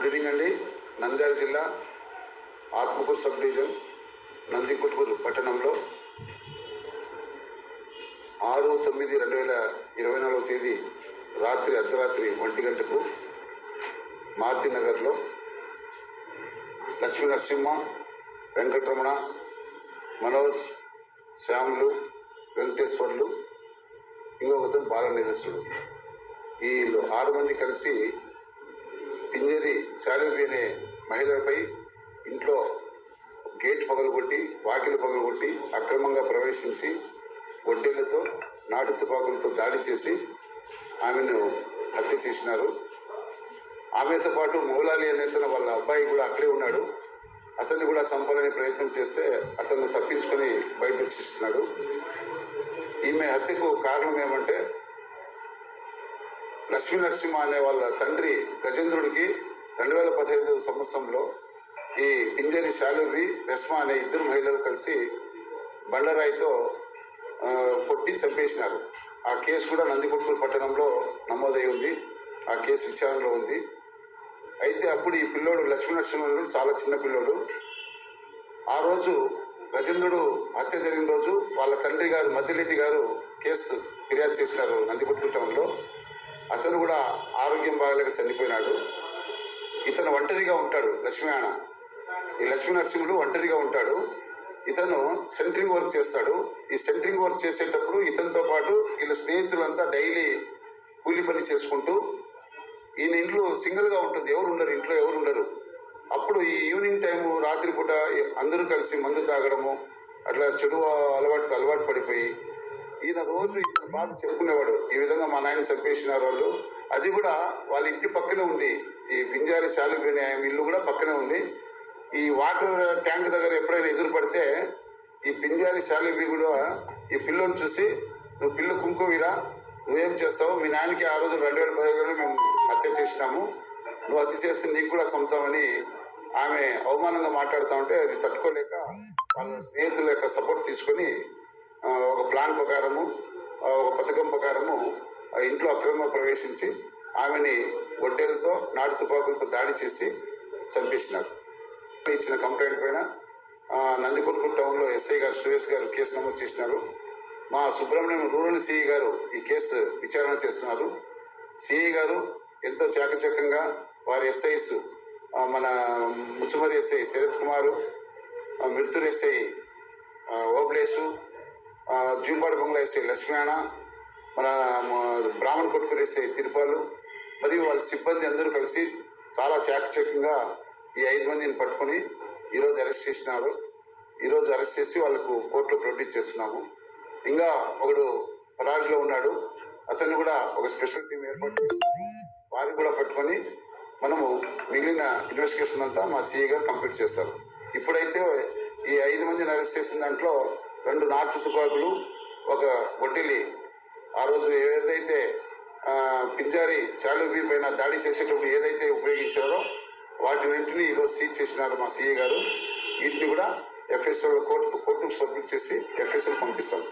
Good అండి నంద్యాల జిల్లా Atmakur sub division Nandikotkur పట్టణంలో ఆరు తొమ్మిది రెండు వేల ఇరవై నాలుగవ తేదీ రాత్రి అర్ధరాత్రి ఒంటి గంటకు మారుతి నగర్లో లక్ష్మీ నరసింహ వెంకటరమణ మనోజ్ శ్యాములు వెంకటేశ్వర్లు ఇంకొకతను బాల నిరస్తుడు ఈ ఆరు మంది కలిసి పింజరి శాలిబి అనే మహిళపై ఇంట్లో గేట్ పగలగొట్టి వాకిలి పగలగొట్టి అక్రమంగా ప్రవేశించి గొడ్డెలతో నాటు తుపాకులతో దాడి చేసి ఆమెను హత్య చేసినారు. ఆమెతో పాటు మౌలాలి అనేతను వాళ్ళ అబ్బాయి కూడా అక్కడే ఉన్నాడు. అతన్ని కూడా చంపాలని ప్రయత్నం చేస్తే అతను తప్పించుకొని బయట వచ్చేసినాడు. ఈమె హత్యకు కారణం ఏమంటే లక్ష్మీ నరసింహ అనే వాళ్ళ తండ్రి గజేంద్రుడికి రెండు వేల పదహైదు సంవత్సరంలో ఈ పింజరి శాలువి రెస్మా అనే ఇద్దరు మహిళలు కలిసి బండరాయితో కొట్టి చంపేసినారు. ఆ కేసు కూడా నందికొట్కూరు పట్టణంలో నమోదై ఉంది. ఆ కేసు విచారణలో ఉంది. అయితే అప్పుడు ఈ పిల్లోడు లక్ష్మీ నరసింహుడు చాలా చిన్న పిల్లోడు. ఆ రోజు గజేంద్రుడు హత్య జరిగిన రోజు వాళ్ళ తండ్రి గారు మద్దిరెడ్డి గారు కేసు ఫిర్యాదు చేసినారు నందికొట్కూరు టౌన్లో. అతను కూడా ఆరోగ్యం బాగలేక చనిపోయినాడు. ఇతను ఒంటరిగా ఉంటాడు లక్ష్మీనారాయణ ఈ లక్ష్మీ నరసింహుడు ఒంటరిగా ఉంటాడు. ఇతను సెంట్రింగ్ వర్క్ చేస్తాడు. ఈ సెంట్రింగ్ వర్క్ చేసేటప్పుడు ఇతనితో పాటు వీళ్ళ స్నేహితులంతా డైలీ కూలి పని చేసుకుంటూ ఈయన ఇంట్లో సింగిల్గా ఉంటుంది ఎవరు ఉండరు ఇంట్లో ఎవరు ఉండరు. అప్పుడు ఈ ఈవినింగ్ టైము రాత్రిపూట అందరూ కలిసి మందు తాగడము అట్లా చెడు అలవాటుకు అలవాటు పడిపోయి ఈయన రోజు బాధ చెప్పుకునేవాడు. ఈ విధంగా మా నాయన చంపేసినారు వాళ్ళు అది కూడా వాళ్ళ ఇంటి పక్కనే ఉంది. ఈ పింజారి శాలుబి అనే ఇల్లు కూడా పక్కనే ఉంది. ఈ వాటర్ ట్యాంక్ దగ్గర ఎప్పుడైనా ఎదురు పడితే ఈ పింజారి శాలుబి కూడా ఈ పిల్లని చూసి నువ్వు పిల్ల కుంకువీరా నువ్వేం చేస్తావు? మీ నాయనకి ఆ రోజు రెండు వేల పదిహేడులో మేము హత్య చేసినాము. నువ్వు హత్య చేస్తే నీకు కూడా చంపుతామని ఆమె అవమానంగా మాట్లాడుతూ ఉంటే అది తట్టుకోలేక వాళ్ళ స్నేహితుల యొక్క సపోర్ట్ తీసుకొని ఒక ప్లాన్ ప్రకారము ఒక పథకం ప్రకారము ఆ ఇంట్లో అక్రమంగా ప్రవేశించి ఆమెని గొడ్డెలతో నాటు తుపాకులతో దాడి చేసి చంపేసినారు. ఇచ్చిన కంప్లైంట్ పైన నందికొట్కూరు టౌన్లో ఎస్ఐ గారు సురేష్ గారు కేసు నమోదు చేసినారు. మా సుబ్రహ్మణ్యం రూరల్ సిఐ గారు ఈ కేసు విచారణ చేస్తున్నారు. సిఐ గారు ఎంతో చాకచక్యంగా వారి ఎస్ఐస్ మన Muchumarri SI Sarath Kumar Midthur SI Obulesu Jupadu bungalow వేసే లక్ష్మీనారాయణ మన బ్రాహ్మణ బ్రాహ్మణ్ వేసే తిరుపాలు మరియు వాళ్ళ సిబ్బంది అందరూ కలిసి చాలా చాకచక్యంగా ఈ ఐదు మందిని పట్టుకొని ఈరోజు అరెస్ట్ చేసినారు. ఈరోజు అరెస్ట్ చేసి వాళ్ళకు కోర్టులో ప్రొడ్యూస్ చేస్తున్నాము. ఇంకా ఒకడు పరారీలో ఉన్నాడు. అతన్ని కూడా ఒక స్పెషల్ టీం ఏర్పాటు చేస్తున్నాము వారిని కూడా పట్టుకొని మనము మిగిలిన ఇన్వెస్టిగేషన్ అంతా మా సిఐ గారు కంప్లీట్ చేస్తారు. ఇప్పుడైతే ఈ ఐదు మందిని అరెస్ట్ చేసిన దాంట్లో రెండు నాటు తుపాకులు ఒక గొడ్డిలి. ఆ రోజు ఏదైతే పింజారి చాలుబీ పైన దాడి చేసేటప్పుడు ఏదైతే ఉపయోగించారో వాటినింటినీ ఈరోజు సీజ్ చేసినారు మా సీఏ గారు. వీటిని కూడా ఎఫ్ఎస్ఎల్ కోర్టు కోర్టుకు సబ్మిట్ చేసి ఎఫ్ఎస్ఎల్ పంపిస్తాం